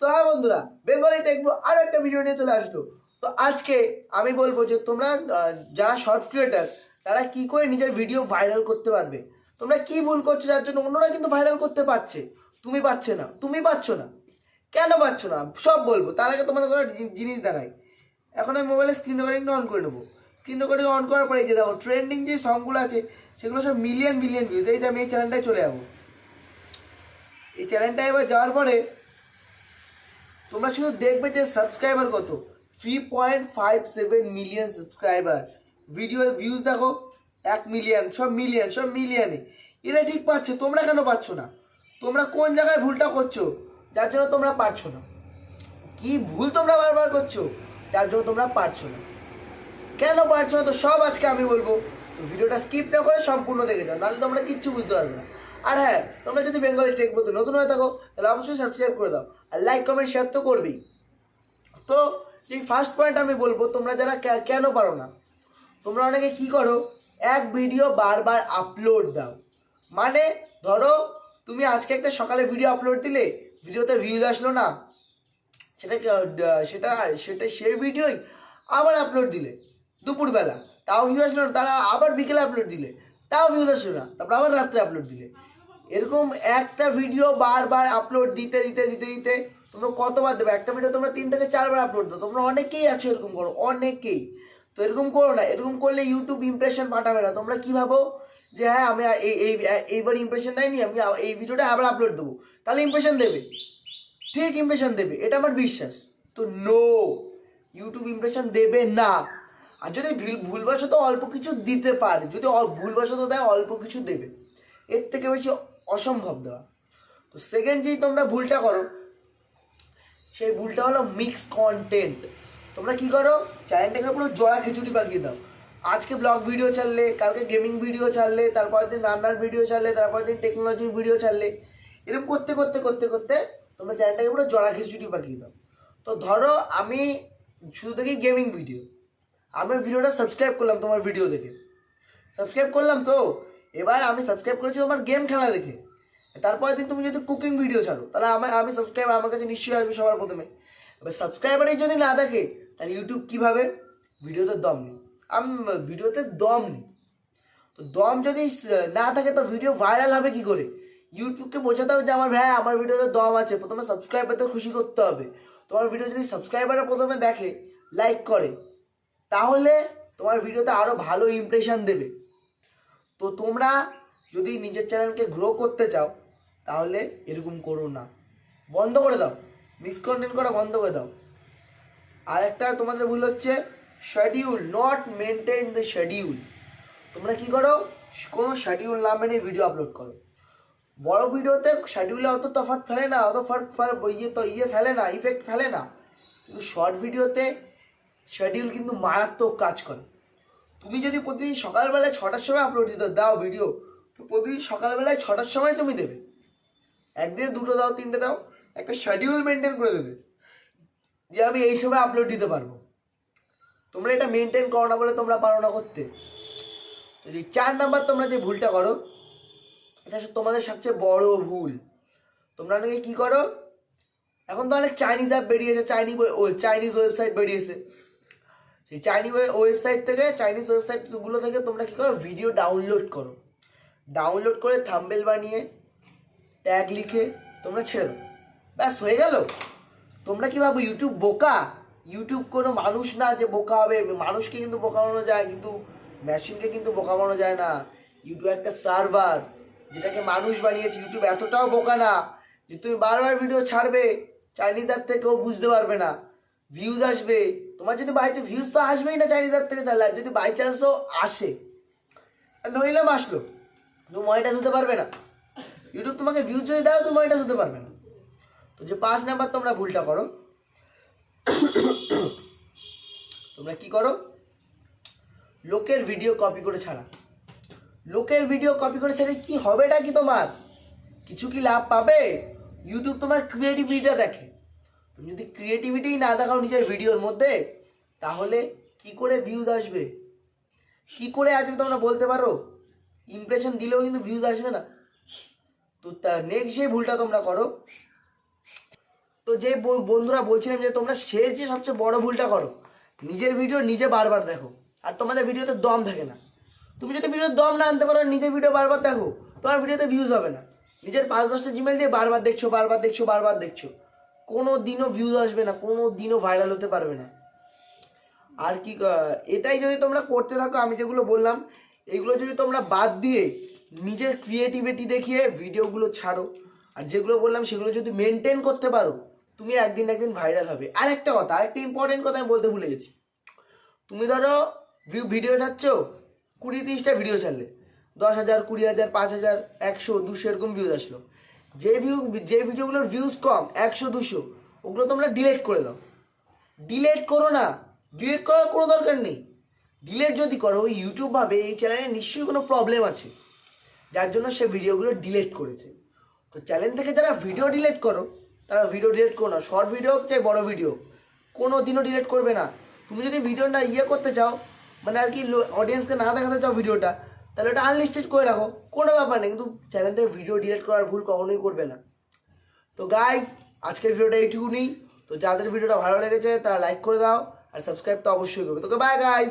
তো হ্যাঁ বন্ধুরা, বেঙ্গলি টেকবো আরও একটা ভিডিও নিয়ে চলে আসলো। তো আজকে আমি বলব যে তোমরা যারা শর্ট ক্রিয়েটার তারা কি করে নিজের ভিডিও ভাইরাল করতে পারবে? তোমরা কি ভুল করছ যার জন্য অন্যরা কিন্তু ভাইরাল করতে পারছে? তুমি পারছে না, তুমি পাচ্ছ না। কেন পাচ্ছ না? সব বলব, তার আগে তোমাদের কোনো জিনিস দেখাই। এখন আমি মোবাইলে স্ক্রিন রেকর্ডিংটা অন করে নেব। স্ক্রিন রেকর্ডিং অন করার পরে যে দেখো ট্রেন্ডিং যে সংগুলো আছে, সেগুলো সব মিলিয়ন মিলিয়ন ভিউজ এই যে আমি এই চ্যানেলটায় চলে যাব। এই চ্যানেলটায় এবার যাওয়ার পরে তোমরা শুধু দেখবে যে সাবস্ক্রাইবার কত? Three point five seven million subscriber video views দেখো, এক মিলিয়ন সব মিলিয়ন সব মিলিয়নে এরা ঠিক পাচ্ছে, তোমরা কেন পাচ্ছ না? তোমরা কোন জায়গায় ভুলটা করছ? যার জন্য তোমরা পারছ না। কি ভুল তোমরা বারবার করছ? যার জন্য তোমরা পারছ না। কেন পারছ না? তো সব আজকে আমি বলব। ভিডিওটা স্কিপ না করে সম্পূর্ণ দেখে যাও, নাহলে তোমরা কিচ্ছু বুঝতে পারবে না। আর হ্যাঁ তোমরা যদি বেঙ্গলি টেক বলতে নতুন হয়ে থাকো, তাহলে অবশ্যই সাবস্ক্রাইব করে দাও। আর লাইক কমেন্ট শেয়ার তো করবেই। তো, এই ফার্স্ট পয়েন্ট আমি বলব, তোমরা যারা কেন পারো না, তোমরা অনেকে কি করো, এক ভিডিও বারবার আপলোড দাও। মানে ধরো, তুমি আজকে একটা সকালে ভিডিও আপলোড দিলে ভিডিওতে ভিউজ আসলো না, সেটা সেটা সেটা সেই ভিডিওই আবার আপলোড দিলে, দুপুরবেলা। তাও ভিউজ আসলো না তাহলে আবার বিকেলে আপলোড দিলে, তাও ভিউজ আসলো না, তারপর আবার রাত্রে আপলোড দিলে। এরকম একটা ভিডিও বারবার আপলোড দিতে দিতে দিতে দিতে তোমরা কতবার দেবে? একটা ভিডিও তোমরা তিন থেকে চারবার আপলোড দাও। তোমরা অনেকেই আছো এরকম করো, অনেকেই। তো এরকম করো না, এরকম করলে ইউটিউব ইমপ্রেশন পাঠাবে না। তোমরা কী ভাবো? যে হ্যাঁ আমি এই এই এইবার ইমপ্রেশন দেয়নি, আমি এই ভিডিওটা আবার আপলোড দেবো। তাহলে ইমপ্রেশন দেবে। ঠিক ইমপ্রেশন দেবে। এটা আমার বিশ্বাস। তো নো ইউটিউব ইমপ্রেশন দেবে না। আর যদি ভুল- ভুলবশত অল্প কিছু দিতে পারে, যদি ভুলবশত দেয়, অল্প কিছু দেবে। এর থেকে বেশি অসম্ভব দেওয়া। তো সেকেন্ড যেই তোমরা ভুলটা করো, সেই ভুলটা হলো মিক্স কন্টেন্ট তোমরা কি করো? চ্যানেলটাকে পুরো জয়া খিচুড়ি পাকিয়ে দাও। আজকে ব্লগ ভিডিও ছাড়লে, কালকে গেমিং ভিডিও ছাড়লে তারপর দিন রান্নার ভিডিও ছাড়লে তারপর দিন টেকনোলজির ভিডিও ছাড়লে এরকম করতে করতে করতে করতে তোমরা চ্যানেলটাকে পুরো জড়া খিচুড়ি পাকিয়ে দাও। তো ধরো আমি শুধু দেখি গেমিং ভিডিও আমি ভিডিওটা সাবস্ক্রাইব করলাম তোমার ভিডিও দেখে। সাবস্ক্রাইব করলাম তো? এবার আমি সাবস্ক্রাইব করেছি তোমার গেম খেলা দেখে। তারপরের দিন তুমি যদি কুকিং ভিডিও ছাড়ো, তাহলে আমার আমি সাবস্ক্রাইব আমার কাছে নিশ্চয়ই আসবে সবার প্রথমে। এবার সাবস্ক্রাইবারই যদি না থাকে তাহলে ইউটিউব কীভাবে? ভিডিওতে দম নেই। আম ভিডিওতে দম নেই। তো দম যদি না থাকে, তো ভিডিও ভাইরাল হবে কি করে? ইউটিউবকে বোঝাতে হবে যে আমার ভাই, আমার ভিডিওতে দম আছে। প্রথমে সাবস্ক্রাইবারদের খুশি করতে হবে। তোমার ভিডিও যদি সাবস্ক্রাইবাররা প্রথমে দেখে লাইক করে, তাহলে তোমার ভিডিওতে আরও ভালো ইমপ্রেশন দেবে। তো তোমরা যদি নিজের চ্যানেলকে গ্রো করতে চাও, তাহলে এরকম করো না। বন্ধ করে দাও। মিস কন্টেন্ট করা বন্ধ করে দাও। আর একটা তোমাদের ভুল হচ্ছে schedule not maintain the schedule তোমরা কি করো? কোনো শিডিউল না মেনে ভিডিও আপলোড করো। বড় ভিডিওতে শিডিউলে অত তফাৎ ফেলে না, অত ফার্ক ইয়ে তো ইয়ে ফেলে না ইফেক্ট ফেলে না। কিন্তু শর্ট ভিডিওতে শিডিউল কিন্তু মারাত্মক কাজ করে। তুমি যদি প্রতিদিন সকালবেলায় ছটার সময় আপলোড দিতে দাও ভিডিও তো প্রতিদিন সকালবেলায় ছটার সময় তুমি দেবে। একদিনে দুটো দাও, তিনটে দাও, একটা শিডিউল মেনটেন করে দেবে যে আমি এই সময় আপলোড দিতে পারব। তোমরা এটা মেনটেন করো না বলে তোমরা পারো না করতে। যে চার নাম্বার তোমরা যে ভুলটা করো, এটা তোমাদের সবচেয়ে বড় ভুল। তোমরা নাকি কি করো? এখন তো অনেক চাইনিজ অ্যাপ বেরিয়েছে চাইনিজ চাইনিজ ওয়েবসাইট বেরিয়েছে। সেই চাইনিজ ওয়েবসাইট থেকে চাইনিজ ওয়েবসাইটগুলো থেকে তোমরা কি করো? ভিডিও ডাউনলোড করো। ডাউনলোড করে থাম্বেল বানিয়ে ট্যাগ লিখে তোমরা ছেড়ে দাও। ব্যাস, হয়ে গেল। তোমরা কি ভাবো ইউটিউব বোকা? ইউটিউব কোনো মানুষ না যে বোকা হবে। মানুষকে কিন্তু বোকা যায়, কিন্তু মেশিনকে কিন্তু বোকা বানানো যায় না। ইউটিউব একটা সার্ভার যেটাকে মানুষ বানিয়েছে। ইউটিউব এতটাও বোকা না যে তুমি বারবার ভিডিও ছাড়বে চাইনিজ অ্যাপ থেকেও বুঝতে পারবে না। ভিউজ আসবে। তোমার যদি বাই চান্স ভিউজ তো আসবেই না চাইনিজ অ্যাপ থেকে আর যদি বাই চান্সও আসে ধরিলাম আসলো। তুমি মনিটাইজ হতে পারবে না। ইউটিউব তোমাকে ভিউজ যদি দাও তুমি মনিটাইজ হতে পারবে না। তো যে পাঁচ নাম্বার তোমরা ভুলটা করো। তোমরা কি করো? লোকের ভিডিও কপি করে ছাড়া। লোকের ভিডিও কপি করে ছেড়ে কি হবেটা কি তোমার? কিছু কি লাভ পাবে? ইউটিউব তোমার ক্রিয়েটিভিটিটা দেখে। তুমি যদি ক্রিয়েটিভিটি না দেখাও নিজের ভিডিওর মধ্যে, তাহলে কি করে ভিউজ আসবে? কি করে আসবে তোমরা বলতে পারো? ইমপ্রেশন দিলেও কিন্তু ভিউজ আসবে না। তো তা নেক্সট যে ভুলটা তোমরা করো, তো যে বন্ধুরা বলছিলাম যে তোমরা শেষ যে সবচেয়ে বড় ভুলটা করো, নিজের ভিডিও নিজে বারবার দেখো। আর তোমাদের ভিডিওতে দম থাকে না। তুমি যদি ভিডিওর দম না আনতে পারো, নিজের ভিডিও বারবার দেখো, তোমার ভিডিওতে ভিউজ হবে না। নিজের পাঁচ দশটা জিমেল দিয়ে বারবার দেখছ বারবার দেখছ বারবার দেখছ। কোনো দিনও ভিউজ আসবে না কোনো দিনও ভাইরাল হতে পারবে না। আর কি এটাই যদি তোমরা করতে থাকো, আমি যেগুলো বললাম, এগুলো যদি তোমরা বাদ দিয়ে নিজের ক্রিয়েটিভিটি দেখিয়ে ভিডিওগুলো ছাড়ো, আর যেগুলো বললাম সেগুলো যদি মেনটেন করতে পারো, তুমি একদিন একদিন ভাইরাল হবে। আর একটা কথা আরেকটা ইম্পর্টেন্ট কথা আমি বলতে ভুলে গেছি। তুমি ধরো ভিউ ভিডিও ছাড়ছ, কুড়ি তিরিশটা ভিডিও ছাড়লে, দশ হাজার, কুড়ি হাজার, পাঁচ হাজার, একশো, দুশো এরকম ভিউজ আসলো। যে ভিউ যে ভিডিওগুলোর ভিউজ কম, একশো, দুশো, ওগুলো তোমরা ডিলেট করে দাও। ডিলেট করো না। ডিলেট করার কোনো দরকার নেই। ডিলেট যদি করো, ওই ইউটিউব ভাবে এই চ্যানেলে নিশ্চয়ই কোনো প্রবলেম আছে। যার জন্য সে ভিডিওগুলো ডিলেট করেছে। তো চ্যানেল থেকে যারা ভিডিও ডিলেট করো, তারা ভিডিও ডিলেট করো না। শর্ট ভিডিও হোক চাই, বড় ভিডিও কোনো দিনও ডিলেট করবে না। তুমি যদি ভিডিওটা ইয়ে করতে চাও মানে আর কি অডিয়েন্সকে না দেখাতে চাও ভিডিওটা তাহলে ওটা আনলিস্টেড করে রাখো। কোনো ব্যাপার নেই, কিন্তু চ্যানেলটায় ভিডিও ডিলেট করার ভুল কখনোই করবে না। তো গাইজ আজকের ভিডিওটা এইটুকু এইটুকুনি। তো যাদের ভিডিওটা ভালো লেগেছে, তারা লাইক করে দাও, আর সাবস্ক্রাইব তো অবশ্যই করবে। তোকে বাই গাইজ